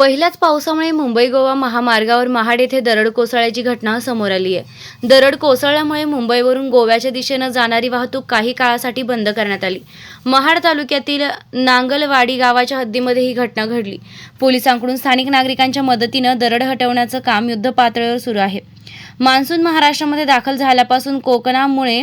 पहिल्याच पावसामुळे मुंबई गोवा महामार्गावर महाड येथे दरड कोसळ्याची घटना समोर आली आहे. दरड कोसळल्यामुळे मुंबईवरून गोव्याच्या दिशेनं जाणारी वाहतूक काही काळासाठी बंद करण्यात आली. महाड तालुक्यातील नांगलवाडी गावाच्या हद्दीमध्ये ही घटना घडली. पोलिसांकडून स्थानिक नागरिकांच्या मदतीनं दरड हटवण्याचं काम युद्ध पातळीवर सुरू आहे. मान्सून महाराष्ट्रामध्ये दाखल झाल्यापासून कोकणामुळे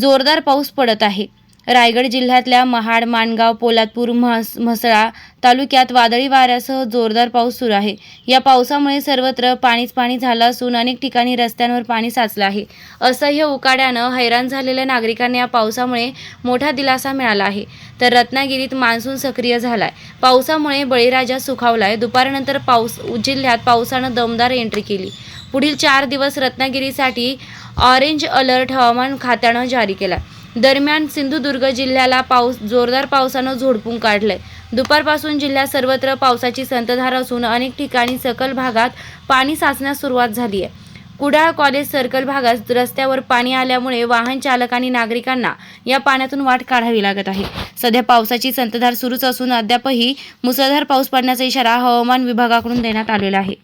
जोरदार पाऊस पडत आहे. रायगड जिल्ह्यातल्या महाड माणगाव पोलादपूर म्हस म्हसळा तालुक्यात वादळी वाऱ्यासह जोरदार पाऊस सुरू आहे. या पावसामुळे सर्वत्र पाणीच पाणी झालं असून अनेक ठिकाणी रस्त्यांवर पाणी साचलं आहे. असह्य उकाड्यानं हैराण झालेल्या नागरिकांना या पावसामुळे मोठा दिलासा मिळाला आहे. तर रत्नागिरीत मान्सून सक्रिय झालाय. पावसामुळे बळीराजा सुखावलाय. दुपारनंतर पाऊस जिल्ह्यात पावसानं दमदार एंट्री केली. पुढील चार दिवस रत्नागिरीसाठी ऑरेंज अलर्ट हवामान खात्यानं जारी केला दरम्यान सिंधुदुर्ग जिल्ह्याला पाऊस जोरदार पावसानं झोडपून काढलंय. दुपारपासून जिल्ह्यात सर्वत्र पावसाची संतधार असून अनेक ठिकाणी सकल भागात पाणी साचण्यास सुरुवात झाली आहे. कुडाळ कॉलेज सर्कल भागात रस्त्यावर पाणी आल्यामुळे वाहन चालक आणि नागरिकांना या पाण्यातून वाट काढावी लागत आहे. सध्या पावसाची संतधार सुरूच असून अद्यापही मुसळधार पाऊस पडण्याचा इशारा हवामान विभागाकडून देण्यात आलेला आहे.